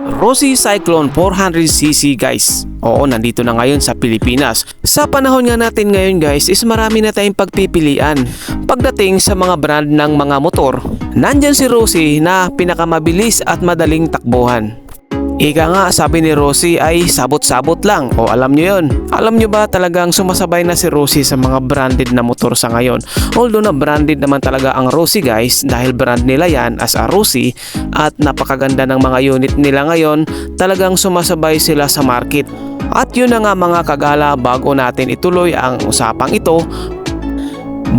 Rossi Cyclone 400cc guys. Oo, nandito na ngayon sa Pilipinas. Sa panahon nga natin ngayon guys is marami na tayong pagpipilian. Pagdating sa mga brand ng mga motor, nandyan si Rossi na pinakamabilis at madaling takbuhan. Ika nga, sabi ni Rosie ay sabot-sabot lang. O alam nyo yun. Alam nyo ba talagang sumasabay na si Rosie sa mga branded na motor sa ngayon? Although na branded naman talaga ang Rosie guys dahil brand nila yan as a Rosie at napakaganda ng mga unit nila ngayon, talagang sumasabay sila sa market. At yun na nga mga kagala bago natin ituloy ang usapang ito,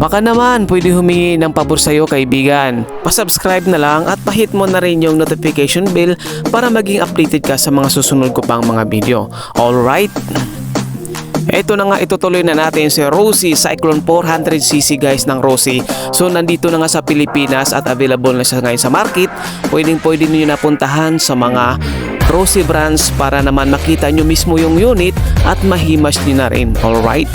Baka naman pwede humingi ng pabor sa'yo kaibigan. Pasubscribe na lang at pahit mo na rin yung notification bell para maging updated ka sa mga susunod ko pang mga video. Alright? Ito na nga itutuloy na natin si Rosie Cyclone 400cc guys ng Rosie. So nandito na nga sa Pilipinas at available na siya ngayon sa market. Pwedeng pwede niyo napuntahan sa mga Rosie brands para naman makita nyo mismo yung unit at mahimas nyo na rin. Alright?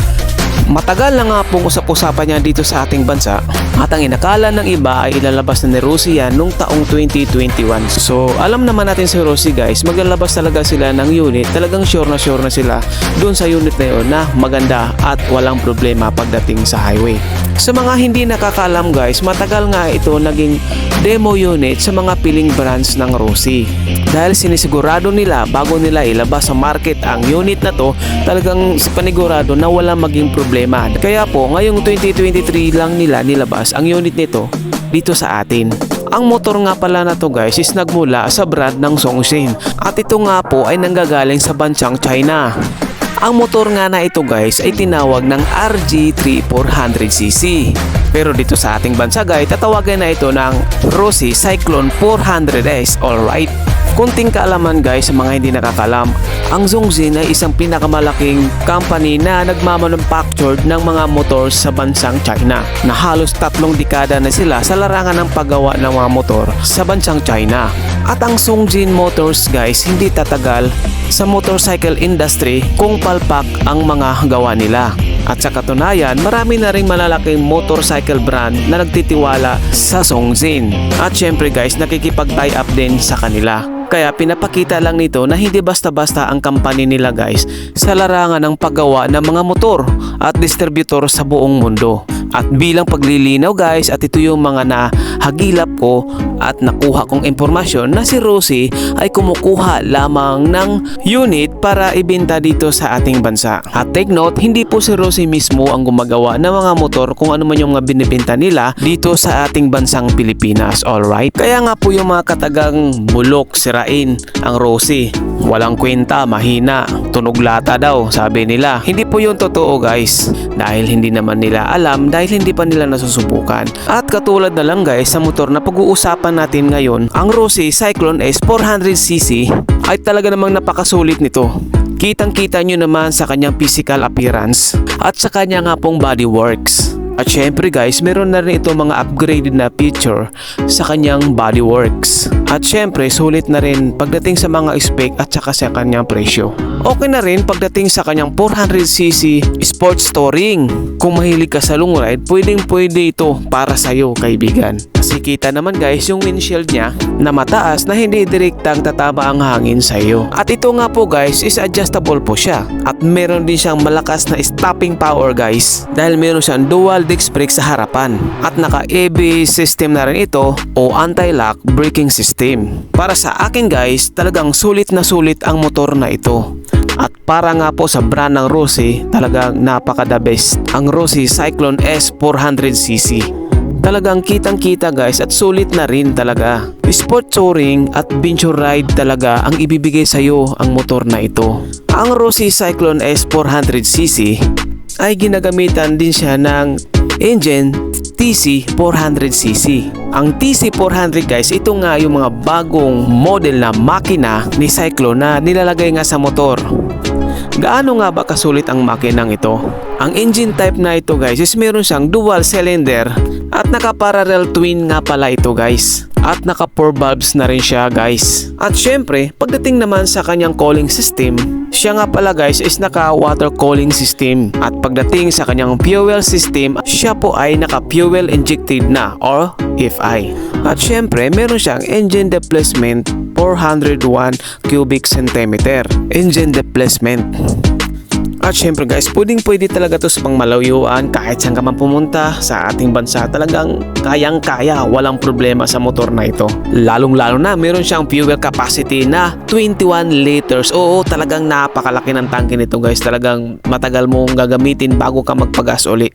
Matagal na nga pong usap-usapan niya dito sa ating bansa at ang inakala ng iba ay ilalabas na ni Rosie yan nung taong 2021. So alam naman natin si Rosie guys, maglalabas talaga sila ng unit. Talagang sure na sure na sila doon sa unit na yun na maganda at walang problema pagdating sa highway. Sa mga hindi nakakaalam guys, matagal nga ito naging demo unit sa mga piling brands ng Rosie. Dahil sinisigurado nila bago nila ilabas sa market ang unit na to, talagang panigurado na wala maging problema. Kaya po, ngayong 2023 lang nila nilabas ang unit nito dito sa atin. Ang motor nga pala na to guys is nagmula sa brand ng Songshin at ito nga po ay nanggagaling sa bansang China. Ang motor nga na ito guys ay tinawag ng RG3400cc. Pero dito sa ating bansa guys, tatawagan na ito ng Rossi Cyclone 400S, alright? Kunting kaalaman guys sa mga hindi nakakalam, ang Zhongzin ay isang pinakamalaking company na nagmamanufactured ng mga motors sa bansang China na halos tatlong dekada na sila sa larangan ng paggawa ng mga motor sa bansang China. At ang Zhongzin Motors guys hindi tatagal sa motorcycle industry kung palpak ang mga gawa nila. At sa katunayan, marami na ring malalaking motorcycle brand na nagtitiwala sa Zhongzin. At syempre guys, nakikipag-tie up din sa kanila. Kaya pinapakita lang nito na hindi basta-basta ang company nila guys sa larangan ng paggawa ng mga motor at distributor sa buong mundo. At bilang paglilinaw guys at ito yung mga nahagilap ko at nakuha kong impormasyon na si Rosie ay kumukuha lamang ng unit para ibenta dito sa ating bansa. At take note, hindi po si Rosie mismo ang gumagawa ng mga motor kung ano man yung mga binibenta nila dito sa ating bansang Pilipinas. Alright? Kaya nga po yung mga katagang bulok, sirain ang Rosie. Walang kwenta, mahina, tunog lata daw, sabi nila. Hindi po yung totoo guys. Dahil hindi naman nila alam, dahil hindi pa nila nasusubukan. At katulad na lang guys sa motor na pag-uusapan natin ngayon, ang Rossi Cyclone S 400cc ay talaga namang napakasulit nito. Kitang-kita nyo naman sa kanyang physical appearance at sa kanya nga pong bodyworks. At syempre guys, meron na rin ito mga upgraded na feature sa kanyang bodyworks. At syempre, sulit na rin pagdating sa mga spec at saka sa kanyang presyo. Okay na rin pagdating sa kanyang 400cc sports touring. Kung mahilig ka sa long ride, pwedeng pwede ito para sa'yo kaibigan. Kasi kita naman guys yung windshield niya na mataas na hindi direktang tatama ang hangin sa iyo. At ito nga po guys is adjustable po siya. At meron din siyang malakas na stopping power guys dahil meron siyang dual disc brake sa harapan. At naka ABS system na rin ito o anti-lock braking system. Para sa akin guys, talagang sulit na sulit ang motor na ito. At para nga po sa brand ng Rossi, talagang napaka the best. Ang Rossi Cyclone S 400cc. Talagang kitang kita guys at sulit na rin talaga. Sport touring at venture ride talaga ang ibibigay sa iyo ang motor na ito. Ang Rossi Cyclone S 400cc ay ginagamitan din siya ng engine TC 400cc. Ang TC 400 guys, ito nga yung mga bagong model na makina ni Cyclone na nilalagay nga sa motor. Gaano nga ba kasulit ang makinang ito? Ang engine type na ito guys is meron siyang dual cylinder at naka-parallel twin nga pala ito guys. At naka 4 valves na rin siya guys. At syempre, pagdating naman sa kanyang cooling system, siya nga pala guys is naka water cooling system. At pagdating sa kanyang fuel system, siya po ay naka fuel injected na or FI. At syempre, meron siyang engine displacement 401 cubic centimeter. Engine displacement. At syempre guys, pwedeng pwede talaga to sa pang kahit saan ka man pumunta sa ating bansa. Talagang kayang kaya, walang problema sa motor na ito. Lalong lalo na meron siyang fuel capacity na 21 liters. Oo, talagang napakalaki ng tangke nito guys. Talagang matagal mong gagamitin bago ka magpagas uli.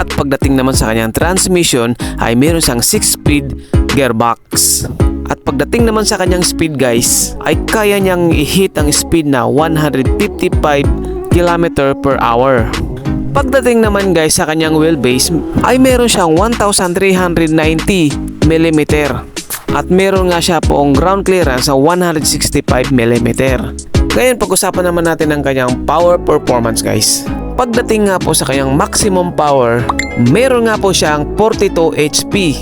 At pagdating naman sa kanyang transmission ay meron siyang 6-speed gearbox. At pagdating naman sa kanyang speed guys, ay kaya niyang i-hit ang speed na 155 km per hour. Pagdating naman guys sa kanyang wheelbase ay meron siyang 1,390 mm at meron nga siya poong ground clearance sa 165 mm. Ngayon pag-usapan naman natin ang kanyang power performance guys. Pagdating nga po sa kanyang maximum power, meron nga po siyang 42 HP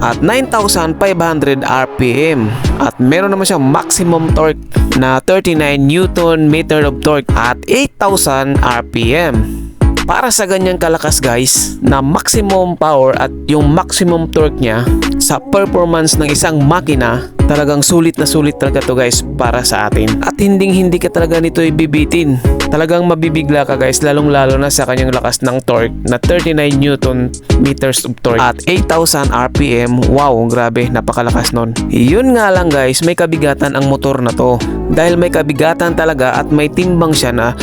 at 9,500 RPM at meron naman siyang maximum torque na 39 Newton meter of torque at 8,000 RPM. Para sa ganyang kalakas guys na maximum power at yung maximum torque niya sa performance ng isang makina talagang sulit na sulit talaga to guys para sa atin. At hinding hindi ka talaga nito ibibitin. Talagang mabibigla ka guys lalong lalo na sa kanyang lakas ng torque na 39 Newton meters of torque at 8,000 RPM wow grabe napakalakas nun. Yun nga lang guys may kabigatan ang motor na to. Dahil may kabigatan talaga at may timbang siya na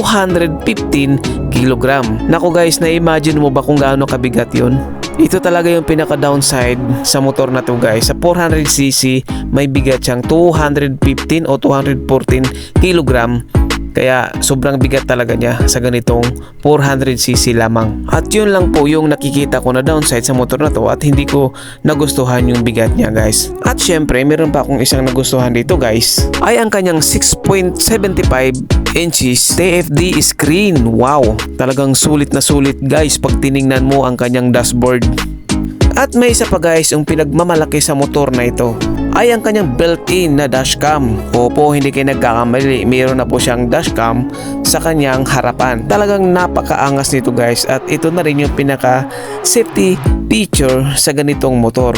215 kilogram. Nako guys, na-imagine mo ba kung gaano kabigat yun? Ito talaga yung pinaka-downside sa motor na to guys. Sa 400cc, may bigat siyang 215 o 214 kilogram. Kaya sobrang bigat talaga niya sa ganitong 400cc lamang. At yun lang po yung nakikita ko na downside sa motor na to at hindi ko nagustuhan yung bigat niya guys. At syempre meron pa akong isang nagustuhan dito guys ay ang kanyang 6.75 inches TFD screen. Wow! Talagang sulit na sulit guys pag tiningnan mo ang kanyang dashboard. At may isa pa guys yung pinagmamalaki sa motor na ito ay ang kanyang built-in na dashcam. Opo, hindi kayo nagkakamali. Mayroon na po siyang dashcam sa kanyang harapan. Talagang napakaangas nito guys at ito na rin yung pinaka safety feature sa ganitong motor.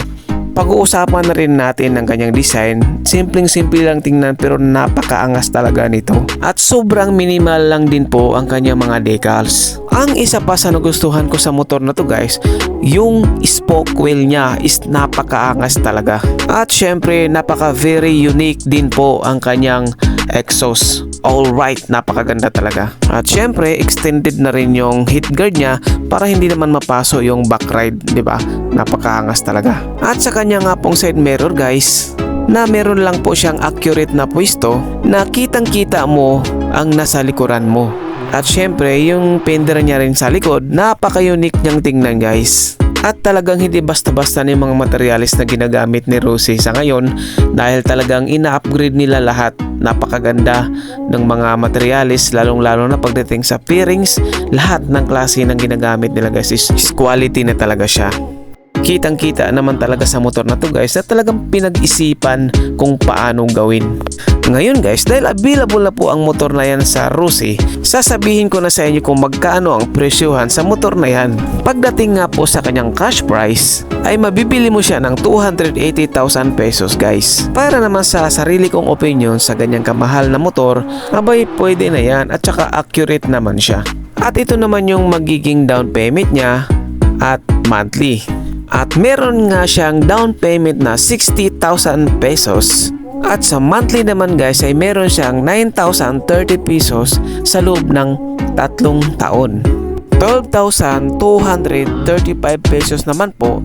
Pag-uusapan na rin natin ang kanyang design. Simpleng-simple lang tingnan pero napakaangas talaga nito. At sobrang minimal lang din po ang kanyang mga decals. Ang isa pa sa nagustuhan ko sa motor na to guys, yung spoke wheel niya is napakaangas talaga. At syempre napaka very unique din po ang kanyang exhaust. Alright, napakaganda talaga. At syempre, extended na rin yung heat guard niya para hindi naman mapaso yung back ride, di ba? Napakaangas talaga. At sa kanya nga pong side mirror guys, na meron lang po siyang accurate na pwesto na kitang kita mo ang nasa likuran mo. At syempre, yung fender niya rin sa likod, napaka-unique niyang tingnan guys. At talagang hindi basta-basta ng mga materialis na ginagamit ni Rosie sa ngayon dahil talagang ina-upgrade nila lahat. Napakaganda ng mga materialis lalong-lalo na pagdating sa pairings, lahat ng klase ng ginagamit nila guys is quality na talaga siya kitang kita naman talaga sa motor na to guys na talagang pinag-isipan kung paano gawin. Ngayon guys, dahil available na po ang motor na yan sa Rusi, sasabihin ko na sa inyo kung magkano ang presyohan sa motor na yan. Pagdating nga po sa kanyang cash price, ay mabibili mo siya ng 280,000 pesos guys. Para naman sa sarili kong opinion sa ganyang kamahal na motor, abay pwede na yan at saka accurate naman siya. At ito naman yung magiging down payment niya at monthly. At meron nga siyang down payment na 60,000 pesos. At sa monthly naman guys ay meron siyang 9,030 pesos sa loob ng tatlong taon. 12,235 pesos naman po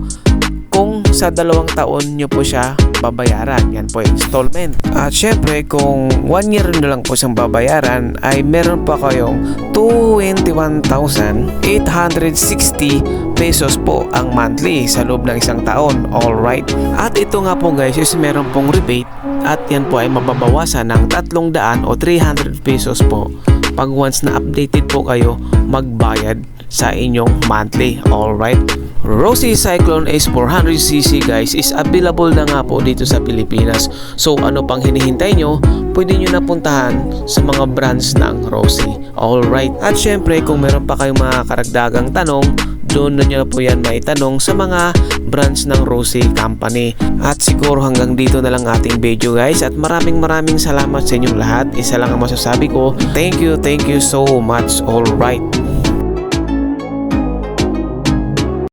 sa dalawang taon nyo po siya babayaran. Yan po installment. At syempre kung one year na lang po siyang babayaran ay meron pa kayong 21,860 pesos po ang monthly sa loob ng isang taon. Alright. At ito nga po guys is meron pong rebate at yan po ay mababawasan ng 300 o 300 pesos po pag once na updated po kayo magbayad sa inyong monthly. Alright. Rosy Cyclone Ace 400cc guys is available na nga po dito sa Pilipinas. So ano pang hinihintay nyo, pwede nyo na puntahan sa mga brands ng Rosy. Alright. At syempre kung meron pa kayong mga karagdagang tanong, doon na nyo po yan maitanong sa mga branch ng Rosie Company. At siguro hanggang dito na lang ating video guys at maraming maraming salamat sa inyong lahat. Isa lang ang masasabi ko. Thank you, thank you so much. Alright.